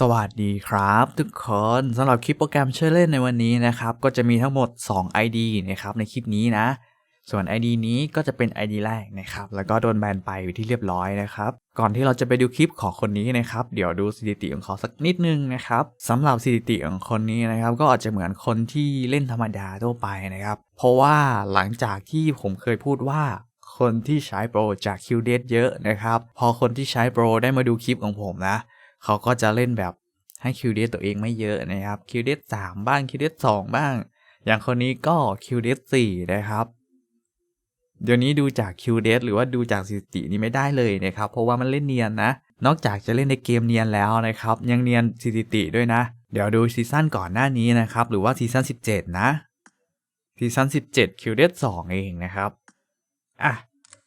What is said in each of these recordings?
สวัสดีครับทุกคนสำหรับคลิปโปรแกรมเชื่อเล่นในวันนี้นะครับ ก็จะมีทั้งหมด 2 ID นะครับในคลิปนี้นะ ส่วน ID นี้ก็จะเป็น ID แรกนะครับ แล้วก็โดนแบนไปที่เรียบร้อยนะครับ ก่อนที่เราจะไปดูคลิปของคนนี้นะครับ เดี๋ยวดูสถิติของเขาสักนิดนึงนะครับสำหรับสถิติของคนนี้นะครับ ก็อาจจะเหมือนคนที่เล่นธรรมดาทั่วไปนะครับ เพราะว่าหลังจากที่ผมเคยพูดว่าคนที่ใช้โปรจากคิวเดเยอะนะครับ พอคนที่ใช้โปรได้มาดูคลิปของผมนะ เขาก็จะเล่นแบบให้คิวเดตัวเองไม่เยอะนะครับคิวเดสามบ้างคิวเดสองบ้าง อย่างคนนี้ก็คิวเดสี่นะครับ เดี๋ยวนี้ดูจากคิวเดหรือว่าดูจากสถิตินี้ไม่ได้เลยนะครับ เพราะว่ามันเล่นเนียนนะ นอกจากจะเล่นในเกมเนียนแล้วนะครับ ยังเนียนสถิติด้วยนะ เดี๋ยวดูซีซั่นก่อนหน้านี้นะครับ หรือว่าซีซั่น17 นะซีซั่น17คิวเดสองเองนะครับอะ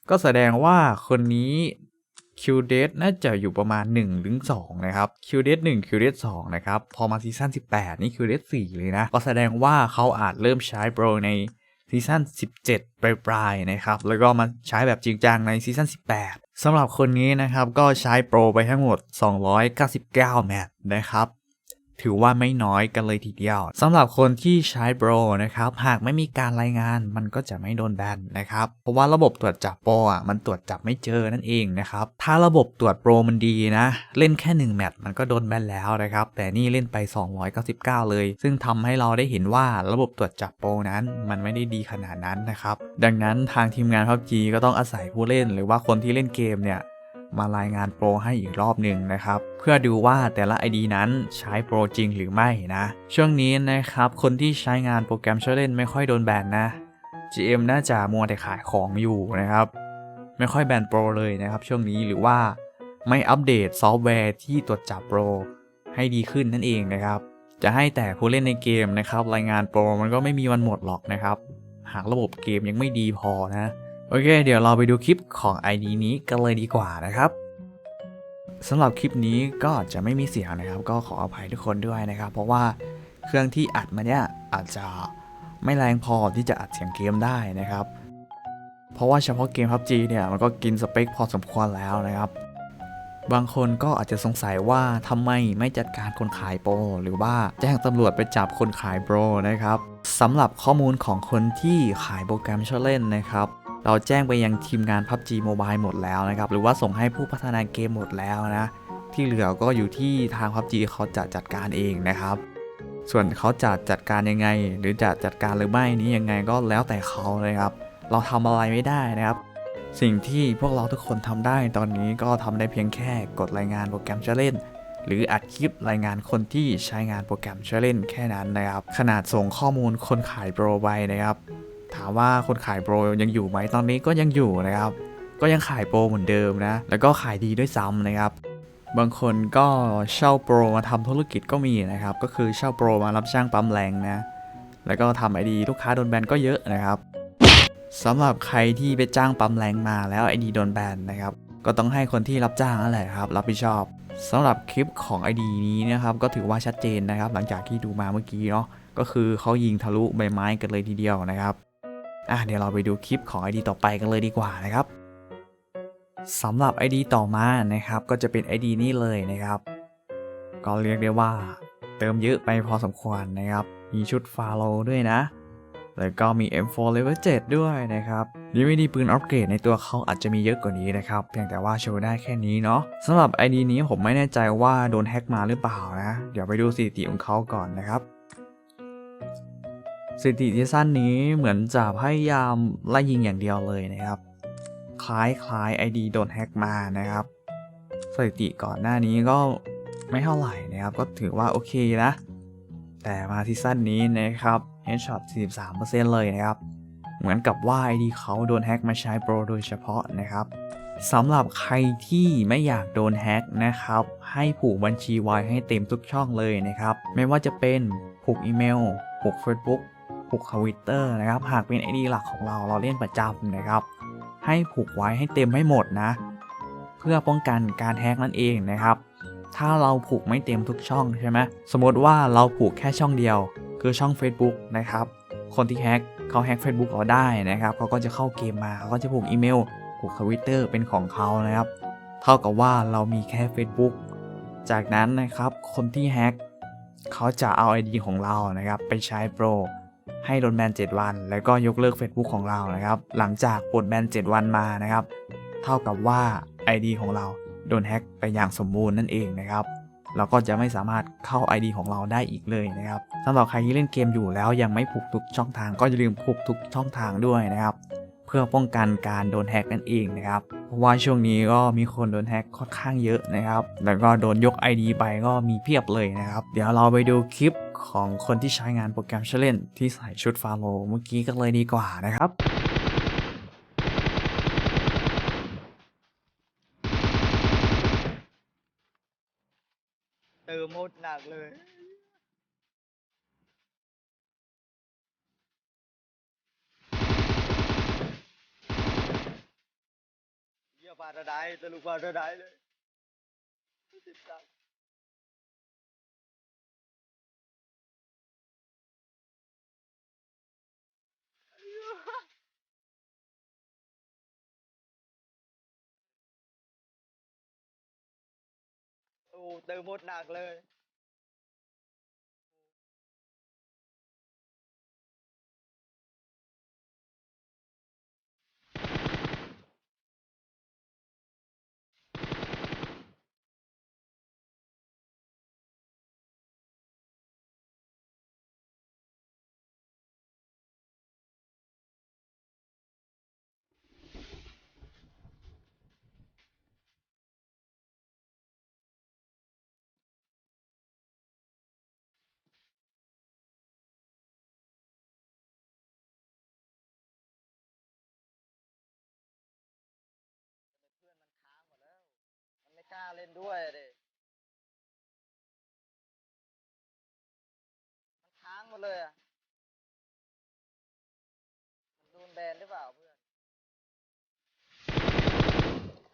ก็แสดงว่าคนนี้ คิวเดสน่าจะอยู่ประมาณ1ถึง2นะครับคิวเดส1คิวเดส2นะครับ พอมาซีซั่น18 นี่คิวเดส4เลยนะ ก็แสดงว่าเขาอาจเริ่มใช้โปรในซีซั่น17 ปลายๆนะครับ แล้วก็มาใช้แบบจริงจังในซีซั่น18สำหรับคนนี้นะครับ ก็ใช้โปรไปทั้งหมด 299 แมตช์นะครับ ถือว่าไม่น้อยกันเลยทีเดียวสำหรับคนที่ใช้โปรนะครับหากไม่มีการรายงานมันก็จะไม่โดนแบนนะครับเพราะว่าระบบตรวจจับโปรอะมันตรวจจับไม่เจอนั่นเองนะครับถ้าระบบตรวจโปรมันดีนะ เล่นแค่ 1 แมตช์มันก็โดนแบนแล้วนะครับแต่นี่เล่นไป 299 เลย ซึ่งทำให้เราได้เห็นว่าระบบตรวจจับโปรนั้นมันไม่ได้ดีขนาดนั้นนะครับดังนั้นทางทีมงาน PUBG ก็ต้องอาศัยผู้เล่น หรือว่าคนที่เล่นเกมเนี่ย มารายงานโปรให้อีกรอบหนึ่งนะครับ เพื่อดูว่าแต่ละ ID นั้นใช้โปรจริงหรือไม่นะ ช่วงนี้นะครับคนที่ใช้งานโปรแกรมช่วยเล่นไม่ค่อยโดนแบนนะ GM น่าจะมัวแต่ขายของอยู่นะครับ ไม่ค่อยแบนโปรเลยนะครับ ช่วงนี้หรือว่าไม่อัปเดตซอฟต์แวร์ที่ตรวจจับโปรให้ดีขึ้นนั่นเองนะครับ จะให้แต่ผู้เล่นในเกมนะครับ รายงานโปรมันก็ไม่มีวันหมดหรอกนะครับ หากระบบเกมยังไม่ดีพอนะ โอเค เดี๋ยวเราไปดูคลิปของ ID นี้กันเลยดีกว่านะครับสำหรับคลิปนี้ก็จะไม่มีเสียงนะครับ ก็ขออภัยทุกคนด้วยนะครับ เพราะว่าเครื่องที่อัดมาเนี่ยอาจจะไม่แรงพอที่จะอัดเสียงเกมได้นะครับ เพราะว่าเฉพาะเกม PUBG เนี่ยมันก็กินสเปคพอสมควรแล้วนะครับ บางคนก็อาจจะสงสัยว่าทำไมไม่จัดการคนขายโปรหรือว่าแจ้งตำรวจไปจับคนขายโปรนะครับสำหรับข้อมูลของคนที่ขายโปรแกรมช่วยเล่นนะครับ เราแจ้งไปยังทีมงาน PUBG Mobile หมดแล้วนะครับ หรือว่าส่งให้ผู้พัฒนาเกมหมดแล้วนะ ที่เหลือก็อยู่ที่ทาง PUBG เขาจะจัดการเองนะครับ ส่วนเขาจะจัดการยังไง หรือจะจัดการหรือไม่นี้ยังไงก็แล้วแต่เขาเลยครับ เราทำอะไรไม่ได้นะครับ สิ่งที่พวกเราทุกคนทำได้ตอนนี้ก็ทำได้เพียงแค่กดรายงานโปรแกรมช่วยเล่นหรืออัดคลิปรายงานคนที่ใช้งานโปรแกรมช่วยเล่นแค่นั้นนะครับ ขนาดส่งข้อมูลคนขายโปรไปนะครับ ถามว่าคนขายโปรยังอยู่ไหมตอนนี้ก็ยังอยู่นะครับ ก็ยังขายโปรเหมือนเดิมนะ แล้วก็ขายดีด้วยซ้ำนะครับ บางคนก็เช่าโปรมาทำธุรกิจก็มีนะครับ ก็คือเช่าโปรมารับจ้างปั๊มแรงนะ แล้วก็ทำไอดีลูกค้าโดนแบนก็เยอะนะครับสำหรับใครที่ไปจ้างปั๊มแรงมาแล้วไอดีโดนแบนนะครับ ก็ต้องให้คนที่รับจ้างนั่นแหละครับ รับผิดชอบสำหรับคลิปของ ID นี้นะครับก็ถือว่าชัดเจนนะครับ หลังจากที่ดูมาเมื่อกี้เนาะก็คือเขายิงทะลุใบไม้กันเลยทีเดียวนะครับ อะเดี๋ยวเราไปดูคลิปของ ID ต่อไปกันเลยดีกว่านะครับสำหรับ ID ต่อมานะครับก็จะเป็น ID นี้เลยนะครับ ก็เรียกได้ว่า เติมเยอะไปพอสมควรนะครับ มีชุดฟาโลด้วยนะ แล้วก็มี M4 Level 7 ด้วยนะครับดีไม่ดีปืนอัปเกรดในตัวเขาอาจจะมีเยอะกว่านี้นะครับ เพียงแต่ว่าโชว์ได้แค่นี้เนาะสำหรับ ID นี้ผมไม่แน่ใจว่าโดนแฮ็กมาหรือเปล่านะ เดี๋ยวไปดูสถิติของเขาก่อนนะครับ สถิติที่สั้นนี้เหมือนจะพยายามไล่ยิงอย่างเดียวเลยนะครับ คล้ายคล้าย ID โดนแฮกมานะครับ สถิติก่อนหน้านี้ก็ไม่เท่าไหร่นะครับ ก็ถือว่าโอเคนะ แต่มาซีซั่นนี้นะครับ Headshot 43%เลยนะครับ เหมือนกับว่า ID เขาโดนแฮกมาใช้โปรโดยเฉพาะนะครับสำหรับใครที่ไม่อยากโดนแฮ็กนะครับ ให้ผูกบัญชีไว้ให้เต็มทุกช่องเลยนะครับ ไม่ว่าจะเป็นผูกอีเมล ผูก Facebook ผูกทวิตเตอร์นะครับ หากเป็น ID หลักของเราเราเล่นประจำนะครับ ให้ผูกไว้ให้เต็มให้หมดนะ เพื่อป้องกันการแฮกนั่นเองนะครับ ถ้าเราผูกไม่เต็มทุกช่องใช่ไหมสมมติว่าเราผูกแค่ช่องเดียว คือช่อง Facebook นะครับ คนที่แฮกเขาแฮก Facebook เราได้นะครับเขาก็จะเข้าเกมมาเขาก็จะผูกอีเมลผูกทวิตเตอร์เป็นของเขานะครับ เท่ากับว่าเรามีแค่ Facebook จากนั้นนะครับคนที่แฮกเขาจะเอา ID ของเรานะครับ ไปใช้โปร ให้โดนแบน7 วัน แล้วก็ยกเลิก Facebook ของเรานะครับ หลังจากปลดแบน7 วันมานะครับ เท่ากับว่า ID ของเราโดนแฮ็กไปอย่างสมบูรณ์นั่นเองนะครับเราก็จะไม่สามารถเข้า ID ของเราได้อีกเลยนะครับสำหรับใครที่เล่นเกมอยู่แล้วยังไม่ผูกทุกช่องทางก็อย่าลืมผูกทุกช่องทางด้วยนะครับ เพื่อป้องกันการโดนแฮ็กนั่นเองนะครับเพราะว่าช่วงนี้ก็มีคนโดนแฮ็กค่อนข้างเยอะนะครับ แล้วก็โดนยก ID ไปก็มีเพียบเลยนะครับ เดี๋ยวเราไปดูคลิป ของคนที่ใช้งานโปรแกรมเชลเลนที่ใส่ชุดฟาโลเมื่อกี้กันเลยดีกว่านะครับเติมโหดหนักเลยเยี่ยปาระไดตะลุกปาระไดเลย ดตามโอ้เติมหมดหนักเลย กล้าเล่นด้วยดิมันค้างหมดเลยอะ มันโดนแบนหรือเปล่าเพื่อน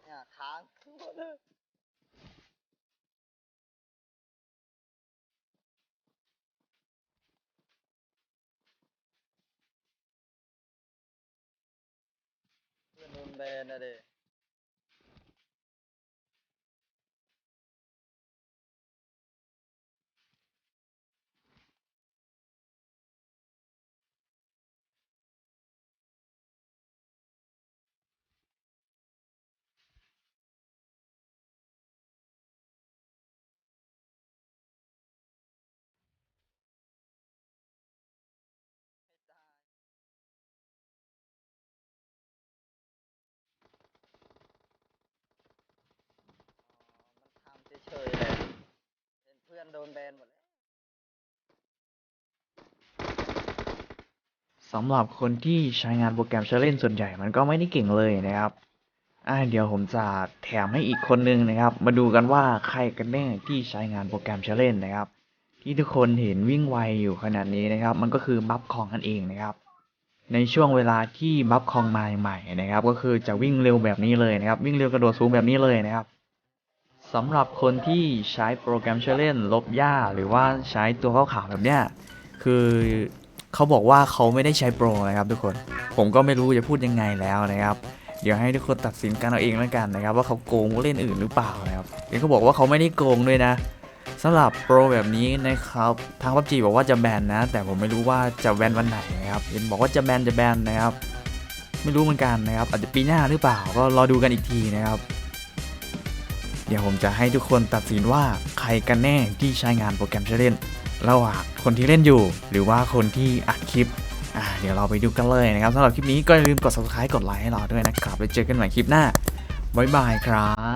เนี่ยค้างหมดเลยเพื่อนโดนแบนนะเด็ พื่อนโดนแบนหมดแล้วสำหรับคนที่ใช้งานโปรแกรมเชลเลนส่วนใหญ่มันก็ไม่ได้เก่งเลยนะครับอ่าเดี๋ยวผมจะแถมให้อีกคนนึงนะครับ มาดูกันว่าใครกันแน่ที่ใช้งานโปรแกรมเชลเลนนะครับ ที่ทุกคนเห็นวิ่งไวอยู่ขนาดนี้นะครับ มันก็คือบัฟคองนั่นเองนะครับ ในช่วงเวลาที่บัฟคองมาใหม่นะครับ ก็คือจะวิ่งเร็วแบบนี้เลยนะครับ วิ่งเร็วกระโดดสูงแบบนี้เลยนะครับ สำหรับคนที่ใช้โปรแกรมเชลเล่นลบหญ้าหรือว่าใช้ตัวข้าวแบบเนี้ยคือเขาบอกว่าเขาไม่ได้ใช้โปรนะครับทุกคน ผมก็ไม่รู้จะพูดยังไงแล้วนะครับ เดี๋ยวให้ทุกคนตัดสินกันเอาเองแล้วกันนะครับ ว่าเขาโกงผู้เล่นอื่นหรือเปล่านะครับเห็นเขาบอกว่าเขาไม่ได้โกงด้วยนะสำหรับโปรแบบนี้นะครับทางพับจีบอกว่าจะแบนนะ แต่ผมไม่รู้ว่าจะแบนวันไหนนะครับเห็นบอกว่าจะแบนจะแบนนะครับ ไม่รู้เหมือนกันนะครับ อาจจะปีหน้าหรือเปล่าก็รอดูกันอีกทีนะครับ เดี๋ยวผมจะให้ทุกคนตัดสินว่าใครกันแน่ที่ใช้งานโปรแกรมเชลเลนระหว่างคนที่เล่นอยู่ หรือว่าคนที่อัดคลิปอ่าเดี๋ยวเราไปดูกันเลยนะครับสำหรับคลิปนี้ก็อย่าลืมกด subscribe กดไลค์ให้เราด้วยนะครับแล้วเจอกันใหม่คลิปหน้าบ๊ายบายครับ